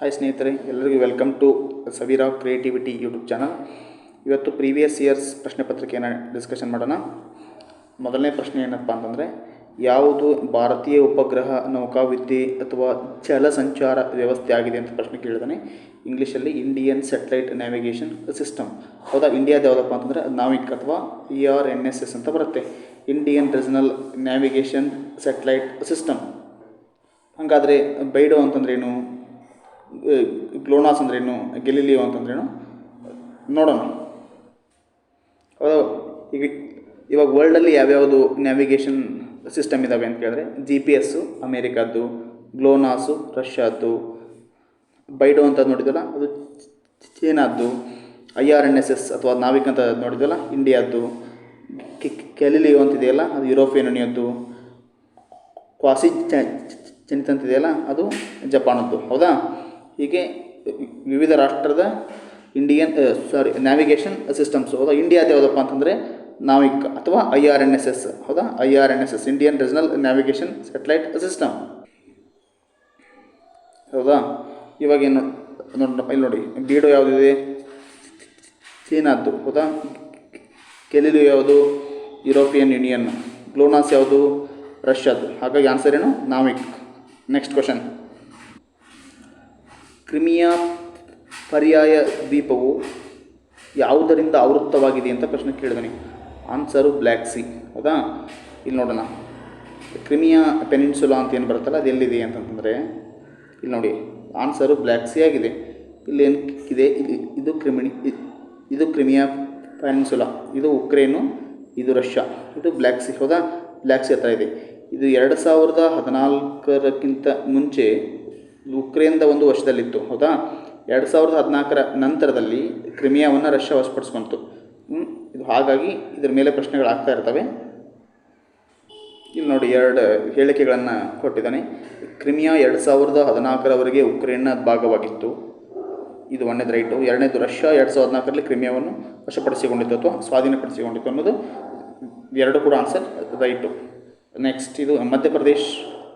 Hi ಸ್ನೇಹಿತರೆ ಎಲ್ಲರಿಗೂ welcome to Savira creativity YouTube channel ಇವತ್ತು ಪ್ರೀವಿಯಸ್ ಇಯರ್ಸ್ ಪ್ರಶ್ನೆ ಪತ್ರಿಕೆಯನ್ನು ಡಿಸ್ಕಷನ್ ಮಾಡೋಣ. ಮೊದಲನೇ ಪ್ರಶ್ನೆ ಏನಪ್ಪ ಅಂತಂದರೆ, ಯಾವುದು ಭಾರತೀಯ ಉಪಗ್ರಹ, ನೌಕಾವಿದ್ಯೆ ಅಥವಾ ಜಲಸಂಚಾರ ವ್ಯವಸ್ಥೆ ಆಗಿದೆ ಅಂತ ಪ್ರಶ್ನೆ ಕೇಳಿದಾನೆ. ಇಂಗ್ಲೀಷಲ್ಲಿ ಇಂಡಿಯನ್ ಸ್ಯಾಟಲೈಟ್ ನ್ಯಾವಿಗೇಷನ್ ಸಿಸ್ಟಮ್ ಹೌದಾ ಇಂಡಿಯಾದ ಯಾವುದಪ್ಪ ಅಂತಂದರೆ, ನಾವಿಕ್ ಅಥವಾ E R N S S ಅಂತ ಬರುತ್ತೆ. Indian regional navigation satellite system ಹಾಗಾದರೆ, ಬೈಡೋ ಅಂತಂದ್ರೇನು ಗ್ಲೋನಾಸ್ ಅಂದ್ರೇನು ಗೆಲಿಲಿಯೋ ಅಂತಂದ್ರೇನು ನೋಡೋಣ. ಈಗ ಇವಾಗ ವರ್ಲ್ಡಲ್ಲಿ ಯಾವ್ಯಾವುದು ನ್ಯಾವಿಗೇಷನ್ ಸಿಸ್ಟಮ್ ಇದ್ದಾವೆ ಅಂತ ಕೇಳಿದ್ರೆ ಜಿ ಪಿ ಎಸ್ಸು ಅಮೇರಿಕಾದ್ದು, ಗ್ಲೋನಾಸು, ರಷ್ಯಾದ್ದು ಬೈಡೋ ಅಂತ ನೋಡಿದ್ವಲ್ಲ, ಅದು ಚೀನಾದ್ದು I R N S S ಅಥವಾ ನಾವಿಕ್ ಅಂತ ನೋಡಿದ್ವಲ್ಲ ಇಂಡಿಯಾದ್ದು ಕೆಲಿಲಿಯೋ ಅಂತಿದೆಯಲ್ಲ, ಅದು ಯುರೋಪಿಯನ್ ಯೂನಿಯದ್ದು ಕ್ವಾಸಿ ಅಂತಿದೆಯಲ್ಲ ಅದು ಜಪಾನದ್ದು. ಹೌದಾ? ಹೀಗೆ ವಿವಿಧ ರಾಷ್ಟ್ರದ ಇಂಡಿಯನ್ ಸಾರಿ ನ್ಯಾವಿಗೇಷನ್ ಸಿಸ್ಟಮ್ಸ್ ಹೌದಾ? ಇಂಡಿಯಾದ ಯಾವುದಪ್ಪ ಅಂತಂದರೆ ನಾವಿಕ್ ಅಥವಾ I R N S S ಹೌದಾ? I R N S S Indian regional navigation satellite system ಹೌದಾ? ಇವಾಗ ಏನು ನೋಡಪ್ಪ ಇಲ್ಲಿ ನೋಡಿ, ಬೀಡೋ ಯಾವುದಿದೆ? ಚೀನಾದ್ದು, ಹೌದಾ? ಕೆಲಿಲು ಯಾವುದು? ಯುರೋಪಿಯನ್ ಯೂನಿಯನ್ ಗ್ಲೋನಾಸ್ ಯಾವುದು? ರಷ್ಯಾದ್ದು ಹಾಗಾಗಿ ಆನ್ಸರ್ ಏನು? ನಾವಿಕ್. ನೆಕ್ಸ್ಟ್ ಕ್ವಶನ್ ಕ್ರಿಮಿಯಾ ಪರ್ಯಾಯ ದ್ವೀಪವು ಯಾವುದರಿಂದ ಆವೃತ್ತವಾಗಿದೆ ಅಂತ ಪ್ರಶ್ನೆ ಕೇಳಿದಾನೆ ಆನ್ಸರು ಬ್ಲ್ಯಾಕ್ ಸಿ ಹೌದಾ? ಇಲ್ಲಿ ನೋಡೋಣ. ಕ್ರಿಮಿಯಾ ಪೆನಿನ್ಸುಲಾ ಅಂತ ಏನು ಬರುತ್ತಲ್ಲ, ಅದು ಎಲ್ಲಿದೆ ಅಂತಂತಂದರೆ ಇಲ್ಲಿ ನೋಡಿ. ಆನ್ಸರು ಬ್ಲ್ಯಾಕ್ ಸಿ ಆಗಿದೆ. ಇಲ್ಲಿ ಏನು ಇದೆ? ಇದು- ಇದು ಕ್ರಿಮಿನಿ ಇದು ಕ್ರಿಮಿಯಾ ಪೆನಿನ್ಸುಲಾ. ಇದು ಉಕ್ರೇನು, ಇದು ರಷ್ಯಾ. ಇದು ಬ್ಲ್ಯಾಕ್ ಸಿ ಹೌದಾ? ಬ್ಲ್ಯಾಕ್ ಸಿ ಹತ್ರ ಇದೆ. ಇದು ಎರಡು ಸಾವಿರದ ಹದಿನಾಲ್ಕರಕ್ಕಿಂತ ಮುಂಚೆ ಉಕ್ರೇನ್ದ ಒಂದು ವರ್ಷದಲ್ಲಿತ್ತು ಹೌದಾ? ಎರಡು ಸಾವಿರದ ಹದಿನಾಲ್ಕರ ನಂತರದಲ್ಲಿ ಕ್ರಿಮಿಯಾವನ್ನು ರಷ್ಯಾ ವಶಪಡಿಸ್ಕೊಂತು ಇದು ಹಾಗಾಗಿ ಇದರ ಮೇಲೆ ಪ್ರಶ್ನೆಗಳಾಗ್ತಾ ಇರ್ತವೆ. ಇಲ್ಲಿ ನೋಡಿ ಎರಡು ಹೇಳಿಕೆಗಳನ್ನು ಕೊಟ್ಟಿದ್ದಾನೆ. ಕ್ರಿಮಿಯಾ ಎರಡು ಸಾವಿರದ ಹದಿನಾಲ್ಕರವರೆಗೆ ಉಕ್ರೇನ್ನ ಭಾಗವಾಗಿತ್ತು. ಇದು ಒಂದನೇದು ರೈಟು. ಎರಡನೇದು ರಷ್ಯಾ, ಎರಡು ಸಾವಿರದ ಹದಿನಾಲ್ಕರಲ್ಲಿ ಕ್ರಿಮಿಯಾವನ್ನು ವಶಪಡಿಸಿಕೊಂಡಿತ್ತು ಅಥವಾ ಸ್ವಾಧೀನಪಡಿಸಿಕೊಂಡಿತ್ತು ಅನ್ನೋದು ಎರಡು ಕೂಡ ಆನ್ಸರ್ ರೈಟು. ನೆಕ್ಸ್ಟ್ ಇದು ಮಧ್ಯಪ್ರದೇಶ್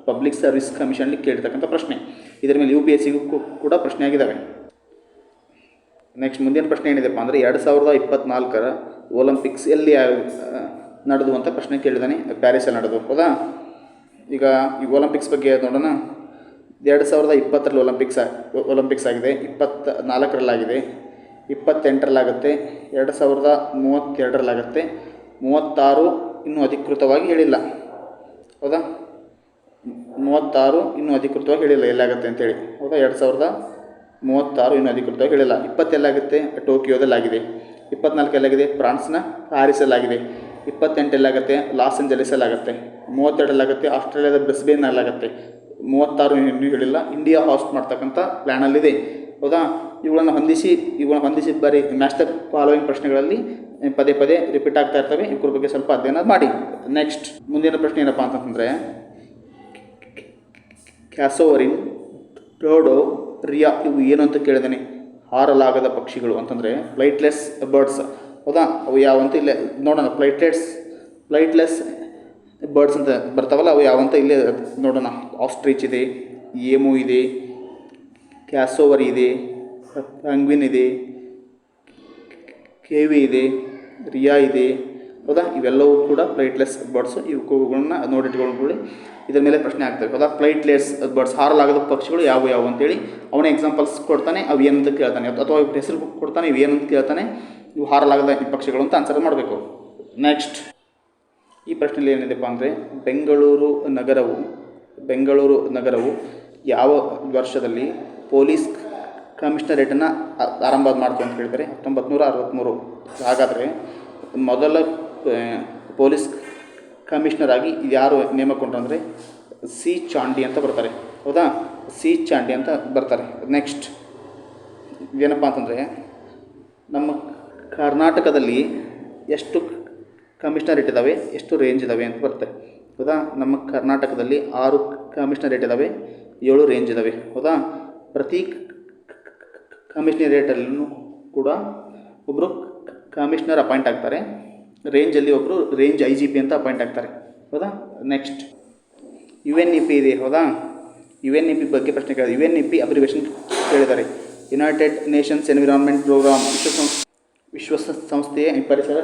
ಪಬ್ಲಿಕ್ ಸರ್ವಿಸ್ ಕಮಿಷನ್ಲಿ ಕೇಳಿರ್ತಕ್ಕಂಥ ಪ್ರಶ್ನೆ. ಇದರ ಮೇಲೆ ಯು ಪಿ ಎಸ್ ಸಿಗೂ ಕೂಡ ಪ್ರಶ್ನೆ ಆಗಿದ್ದಾವೆ ನೆಕ್ಸ್ಟ್ ಮುಂದಿನ ಪ್ರಶ್ನೆ ಏನಿದೆಪ್ಪ ಅಂದರೆ ಎರಡು ಸಾವಿರದ ಇಪ್ಪತ್ತ್ನಾಲ್ಕರ ಒಲಿಂಪಿಕ್ಸ್ ಎಲ್ಲಿ ನಡೆದು ಅಂತ ಪ್ರಶ್ನೆ ಕೇಳಿದಾನೆ. ಪ್ಯಾರಿಸಲ್ಲಿ ನಡೆದು ಹೌದಾ? ಈಗ ಈ ಒಲಿಂಪಿಕ್ಸ್ ಬಗ್ಗೆ ನೋಡೋಣ. ಎರಡು ಸಾವಿರದ ಇಪ್ಪತ್ತರಲ್ಲಿ ಒಲಿಂಪಿಕ್ಸ್ ಒಲಿಂಪಿಕ್ಸ್ ಆಗಿದೆ. ಇಪ್ಪತ್ತ ನಾಲ್ಕರಲ್ಲಾಗಿದೆ ಇಪ್ಪತ್ತೆಂಟರಲ್ಲಾಗುತ್ತೆ. ಎರಡು ಸಾವಿರದ ಮೂವತ್ತೆರಡರಲ್ಲಾಗುತ್ತೆ. ಮೂವತ್ತಾರು ಇನ್ನೂ ಅಧಿಕೃತವಾಗಿ ಹೇಳಿಲ್ಲ. ಹೌದಾ? ಮೂವತ್ತಾರು ಇನ್ನೂ ಅಧಿಕೃತವಾಗಿ ಹೇಳಿಲ್ಲ, ಎಲ್ಲಾಗುತ್ತೆ ಅಂತೇಳಿ ಹೌದಾ? ಎರಡು ಸಾವಿರದ ಮೂವತ್ತಾರು ಇನ್ನೂ ಅಧಿಕೃತವಾಗಿ ಹೇಳಿಲ್ಲ. ಇಪ್ಪತ್ತೆಲ್ಲಾಗುತ್ತೆ ಟೋಕಿಯೋದಲ್ಲಾಗಿದೆ ಇಪ್ಪತ್ನಾಲ್ಕಲ್ಲಾಗಿದೆ ಫ್ರಾನ್ಸ್ನ ಪ್ಯಾರಿಸಲ್ಲಾಗಿದೆ ಇಪ್ಪತ್ತೆಂಟಲ್ಲಾಗುತ್ತೆ ಲಾಸ್ ಏಂಜಲೀಸಲ್ಲಾಗುತ್ತೆ ಮೂವತ್ತೆರಡಲ್ಲಾಗುತ್ತೆ ಆಸ್ಟ್ರೇಲಿಯಾದ ಬ್ರಿಸ್ಬೇನಲ್ಲಾಗುತ್ತೆ ಮೂವತ್ತಾರು ಇನ್ನೂ ಹೇಳಿಲ್ಲ. ಇಂಡಿಯಾ ಹಾಸ್ಟ್ ಮಾಡ್ತಕ್ಕಂಥ ಪ್ಲ್ಯಾನಲ್ಲಿದೆ ಹೌದಾ? ಇವುಗಳನ್ನು ಹೊಂದಿಸಿ ಇವುಗಳನ್ನು ಹೊಂದಿಸಿ ಬರೀ ಮ್ಯಾಚ್ ಫಾಲೋಯಿಂಗ್ ಪ್ರಶ್ನೆಗಳಲ್ಲಿ ಪದೇ ಪದೇ ರಿಪೀಟ್ ಆಗ್ತಾ ಇರ್ತವೆ. ಇವ್ರ ಬಗ್ಗೆ ಸ್ವಲ್ಪ ಅಧ್ಯಯನ ಮಾಡಿ. ನೆಕ್ಸ್ಟ್ ಮುಂದಿನ ಪ್ರಶ್ನೆ ಏನಪ್ಪ ಅಂತಂದರೆ ಕ್ಯಾಸೋವರಿನ್ ಟೋಡೋ ರಿಯಾ ಇವು ಏನು ಅಂತ ಕೇಳಿದಾನೆ. ಹಾರಲಾಗದ ಪಕ್ಷಿಗಳು ಅಂತಂದರೆ ಫ್ಲೈಟ್ಲೆಸ್ ಬರ್ಡ್ಸ್. ಹೌದಾ? ಅವು ಯಾವಂತ ಇಲ್ಲೇ, ನೋಡೋಣ ಫ್ಲೈಟ್ಲೆಟ್ಸ್ ಫ್ಲೈಟ್ಲೆಸ್ ಬರ್ಡ್ಸ್ ಅಂತ ಬರ್ತಾವಲ್ಲ, ಅವು ಯಾವಂತ ಇಲ್ಲೇ ನೋಡೋಣ. ಆಸ್ಟ್ರಿಚ್ ಇದೆ, ಏಮು ಇದೆ, ಕ್ಯಾಸೋವರಿ ಇದೆ ಅಂಗ್ವಿನ್ ಇದೆ, ಕೇವಿ ಇದೆ, ರಿಯಾ ಇದೆ. ಹೌದಾ? ಇವೆಲ್ಲವೂ ಕೂಡ ಫ್ಲೈಟ್ಲೆಸ್ ಬರ್ಡ್ಸು ಇವುಗಳನ್ನ ನೋಡಿಟ್ಕೊಂಡ್ಕೊಳ್ಳಿ ಇದರ ಮೇಲೆ ಪ್ರಶ್ನೆ ಆಗ್ತವೆ ಹೌದಾ ಫ್ಲೈಟ್ಲೆಸ್ ಬರ್ಡ್ಸ್ ಹಾರಲಾಗದ ಪಕ್ಷಿಗಳು ಯಾವುವು ಯಾವುವು ಅಂತೇಳಿ ಅವನೇ ಎಕ್ಸಾಂಪಲ್ಸ್ ಕೊಡ್ತಾನೆ, ಅವು ಏನಂತ ಕೇಳ್ತಾನೆ. ಅಥವಾ ಹೆಸರು ಕೊಡ್ತಾನೆ, ಇವು ಏನಂತ ಕೇಳ್ತಾನೆ, ಇವು ಹಾರಲಾಗದ ಪಕ್ಷಿಗಳು ಅಂತ ಆನ್ಸರ್ ಮಾಡಬೇಕು. ನೆಕ್ಸ್ಟ್ ಈ ಪ್ರಶ್ನೆಯಲ್ಲಿ ಏನಿದೆಪ್ಪ ಅಂದರೆ, ಬೆಂಗಳೂರು ನಗರವು ಬೆಂಗಳೂರು ನಗರವು ಯಾವ ವರ್ಷದಲ್ಲಿ ಪೊಲೀಸ್ ಕಮಿಷನರೇಟನ್ನು ಆರಂಭ ಮಾಡ್ತು ಅಂತ ಹೇಳ್ತಾರೆ ಹತ್ತೊಂಬತ್ತು ನೂರ ಅರವತ್ತ್ಮೂರು ಹಾಗಾದರೆ ಮೊದಲ ಪೊಲೀಸ್ ಕಮಿಷನರ್ ಆಗಿ ಯಾರು ನೇಮಕೊಂಡ್ರು ಅಂದರೆ ಸಿ ಚಾಂಡಿ ಅಂತ ಬರ್ತಾರೆ. ಹೌದಾ? ಸಿ ಚಾಂಡಿ ಅಂತ ಬರ್ತಾರೆ. ನೆಕ್ಸ್ಟ್ ಏನಪ್ಪ ಅಂತಂದರೆ ನಮ್ಮ ಕರ್ನಾಟಕದಲ್ಲಿ ಎಷ್ಟು ಕಮಿಷನರ್ ಇಟ್ಟಿದ್ದಾವೆ ಎಷ್ಟು ರೇಂಜ್ ಇದ್ದಾವೆ ಅಂತ ಬರುತ್ತೆ. ಹೌದಾ? ನಮ್ಮ ಕರ್ನಾಟಕದಲ್ಲಿ ಆರು ಕಮಿಷನರ್ ಇದ್ದಾವೆ ಏಳು ರೇಂಜ್ ಇದ್ದಾವೆ ಹೌದಾ? ಪ್ರತಿ ಕಮಿಷನರೇಟಲ್ಲೂ ಕೂಡ ಒಬ್ಬರು ಕಮಿಷನರ್ ಅಪಾಯಿಂಟ್ ಆಗ್ತಾರೆ. ರೇಂಜಲ್ಲಿ ಒಬ್ಬರು ರೇಂಜ್ ಐ ಜಿ ಪಿ ಅಂತ ಅಪಾಯಿಂಟ್ ಆಗ್ತಾರೆ. ಹೌದಾ? Next U N E P ಇದೆ, ಹೌದಾ? ಯು ಎನ್ ಇ ಪಿ ಬಗ್ಗೆ ಪ್ರಶ್ನೆ ಕೇಳಿದೆ. U N E P abbreviation ಕೇಳಿದ್ದಾರೆ. ಯುನೈಟೆಡ್ ನೇಷನ್ಸ್ ಎನ್ವಿರಾನ್ಮೆಂಟ್ ಪ್ರೋಗ್ರಾಮ್ ವಿಶ್ವಸಂಸ್ಥೆ ವಿಶ್ವ ಸಂಸ್ಥೆಯ ಈ ಪರಿಸರ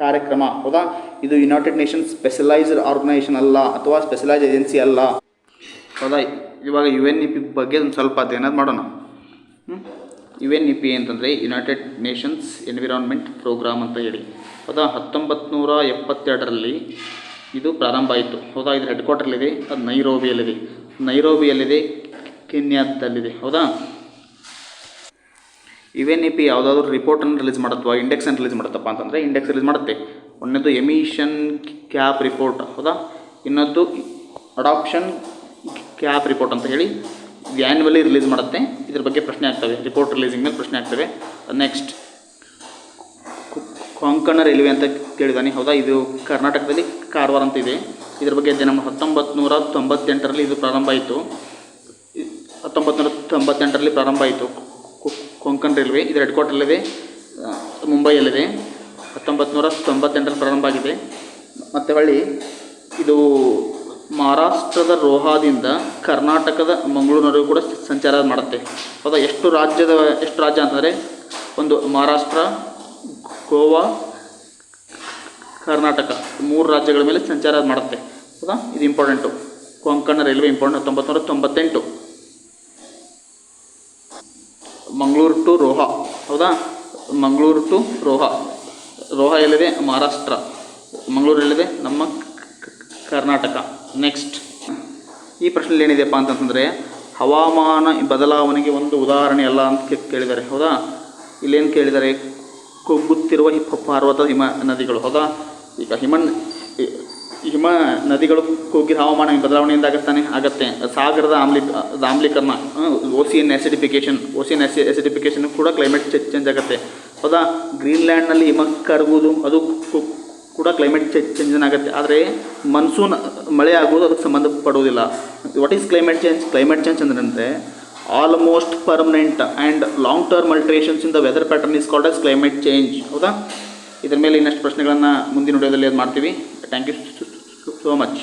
ಕಾರ್ಯಕ್ರಮ, ಹೌದಾ? ಇದು ಯುನೈಟೆಡ್ ನೇಷನ್ಸ್ ಸ್ಪೆಷಲೈಸ್ಡ್ ಆರ್ಗನೈಸೇಷನ್ ಅಲ್ಲ, ಅಥವಾ ಸ್ಪೆಷಲೈಸ್ಡ್ ಏಜೆನ್ಸಿ ಅಲ್ಲ. ಹೌದಾ? ಇವಾಗ ಯು ಎನ್ ಇ ಪಿ ಬಗ್ಗೆ ಒಂದು ಸ್ವಲ್ಪ ಅಧ್ಯಯನ ಮಾಡೋಣ. ಯು ಎನ್ ಇ ಪಿ ಅಂತಂದರೆ ಯುನೈಟೆಡ್ ನೇಷನ್ಸ್ ಎನ್ವಿರಾನ್ಮೆಂಟ್ ಪ್ರೋಗ್ರಾಮ್ ಅಂತ ಹೇಳಿ. ಹೌದಾ ಹತ್ತೊಂಬತ್ತು ನೂರ ಎಪ್ಪತ್ತೆರಡರಲ್ಲಿ ಇದು ಪ್ರಾರಂಭ ಆಯಿತು. ಹೌದಾ ಇದು ಹೆಡ್ ಕ್ವಾರ್ಟರ್ಲಿದೆ ಅದು ನೈರೋಬಿಯಲ್ಲಿದೆ. ನೈರೋಬಿಯಲ್ಲಿದೆ, ಕೆನ್ಯಾದಲ್ಲಿದೆ. ಹೌದಾ? ಎನ್ ಇ ಪಿ ಯಾವುದಾದ್ರು ರಿಪೋರ್ಟನ್ನು ರಿಲೀಸ್ ಮಾಡುತ್ತವಾ ಇಂಡೆಕ್ಸನ್ನು ರಿಲೀಸ್ ಮಾಡುತ್ತಪ್ಪ ಅಂತಂದರೆ ಇಂಡೆಕ್ಸ್ ರಿಲೀಸ್ ಮಾಡುತ್ತೆ. ಒಂದನೇದು ಎಮಿಷನ್ ಕ್ಯಾಪ್ ರಿಪೋರ್ಟ್ ಹೌದಾ? ಇನ್ನೊಂದು ಅಡಾಪ್ಷನ್ ಕ್ಯಾಪ್ ರಿಪೋರ್ಟ್ ಅಂತ ಹೇಳಿ ಆ್ಯನ್ಯುವಲಿ ರಿಲೀಸ್ ಮಾಡುತ್ತೆ. ಇದ್ರ ಬಗ್ಗೆ ಪ್ರಶ್ನೆ ಆಗ್ತವೆ. ರಿಪೋರ್ಟ್ ರಿಲೀಸಿಂಗ್ ಮೇಲೆ ಪ್ರಶ್ನೆ ಆಗ್ತವೆ. ನೆಕ್ಸ್ಟ್ ಕೊಂಕಣ ರೈಲ್ವೆ ಅಂತ ಕೇಳಿದಾನೆ. ಹೌದಾ? ಇದು ಕರ್ನಾಟಕದಲ್ಲಿ ಕಾರವಾರ ಅಂತ ಇದೆ. ಇದ್ರ ಬಗ್ಗೆ ನಮ್ಮ ಹತ್ತೊಂಬತ್ತು ನೂರ ತೊಂಬತ್ತೆಂಟರಲ್ಲಿ ಇದು ಪ್ರಾರಂಭ ಆಯಿತು. ಹತ್ತೊಂಬತ್ತು ನೂರ ತೊಂಬತ್ತೆಂಟರಲ್ಲಿ ಪ್ರಾರಂಭ ಆಯಿತು. ಕೊಂಕಣ ರೈಲ್ವೆ. ಇದು ಹೆಡ್ ಕ್ವಾರ್ಟರ್ಲಿದೆ ಮುಂಬೈಯಲ್ಲಿದೆ. ಹತ್ತೊಂಬತ್ತು ನೂರ ತೊಂಬತ್ತೆಂಟರಲ್ಲಿ ಪ್ರಾರಂಭ ಆಗಿದೆ. ಮತ್ತು ಹೊಳ್ಳಿ. ಇದು ಮಹಾರಾಷ್ಟ್ರದ ರೋಹಾದಿಂದ ಕರ್ನಾಟಕದ ಮಂಗಳೂರಿನವರೆಗೂ ಕೂಡ ಸಂಚಾರ ಮಾಡುತ್ತೆ. ಹೌದಾ? ಎಷ್ಟು ರಾಜ್ಯದ, ಎಷ್ಟು ರಾಜ್ಯ ಅಂತಂದರೆ ಒಂದು ಮಹಾರಾಷ್ಟ್ರ, ಗೋವಾ, ಕರ್ನಾಟಕ ಮೂರು ರಾಜ್ಯಗಳ ಮೇಲೆ ಸಂಚಾರ ಮಾಡುತ್ತೆ. ಹೌದಾ? ಇದು ಇಂಪಾರ್ಟೆಂಟು ಕೊಂಕಣ ರೈಲ್ವೆ ಇಂಪಾರ್ಟೆಂಟ್ ಹತ್ತೊಂಬತ್ತು ತೊಂಬತ್ತೆಂಟು ಮಂಗಳೂರು ಟು ರೋಹಾ. ಹೌದಾ? ಮಂಗಳೂರು ಟು ರೋಹಾ. ರೋಹಾ ಎಲ್ಲಿದೆ? ಮಹಾರಾಷ್ಟ್ರ. ಮಂಗಳೂರು ಎಲ್ಲಿದೆ? ನಮ್ಮ ಕರ್ನಾಟಕ. ನೆಕ್ಸ್ಟ್ ಈ ಪ್ರಶ್ನೆಯಲ್ಲಿ ಏನಿದೆಯಪ್ಪ ಅಂತಂತಂದರೆ ಹವಾಮಾನ ಬದಲಾವಣೆಗೆ ಒಂದು ಉದಾಹರಣೆ ಅಲ್ಲ ಅಂತ ಕೇಳಿದ್ದಾರೆ, ಹೌದಾ? ಇಲ್ಲೇನು ಕೇಳಿದ್ದಾರೆ? ಕುಗ್ಗುತ್ತಿರುವ ಹಿಪ್ಪ ಪರ್ವತ ಹಿಮ ನದಿಗಳು, ಹೌದಾ? ಈಗ ಹಿಮ ಹಿಮ ನದಿಗಳು ಕುಗ್ಗಿದ ಹವಾಮಾನ ಬದಲಾವಣೆಯಿಂದ ಆಗುತ್ತಾನೆ? ಆಗತ್ತೆ. ಸಾಗರದ ಆಮ್ಲಿ ಆಮ್ಲೀಕರಣ ಓಸಿಯನ್ ಆಸಿಡಿಫಿಕೇಶನ್ ಓಸಿಯನ್ ಎಸಿ ಆಸಿಡಿಫಿಕೇಶನ್ ಕೂಡ ಕ್ಲೈಮೇಟ್ ಚೇಂಜ್ ಆಗುತ್ತೆ, ಹೌದಾ? ಗ್ರೀನ್ಲ್ಯಾಂಡ್ನಲ್ಲಿ ಹಿಮ ಕರಗುವುದು, ಅದು ಕೂಡ ಕ್ಲೈಮೇಟ್ ಚೇಂಜ್ ಆಗುತ್ತೆ ಆದರೆ ಮನ್ಸೂನ್ ಮಳೆ ಆಗೋದು ಅದಕ್ಕೆ ಸಂಬಂಧಪಡುವುದಿಲ್ಲ. What is climate change climate change ಅಂದ್ರೆ almost permanent and long term alterations in the weather pattern is called as climate change ಹೌದಾ? ಇದ್ರ ಮೇಲೆ ಇನ್ನಷ್ಟು ಪ್ರಶ್ನೆಗಳನ್ನು ಮುಂದಿನ ವಿಡಿಯೋದಲ್ಲಿ ಅದು ಮಾಡ್ತೀವಿ. Thank you so much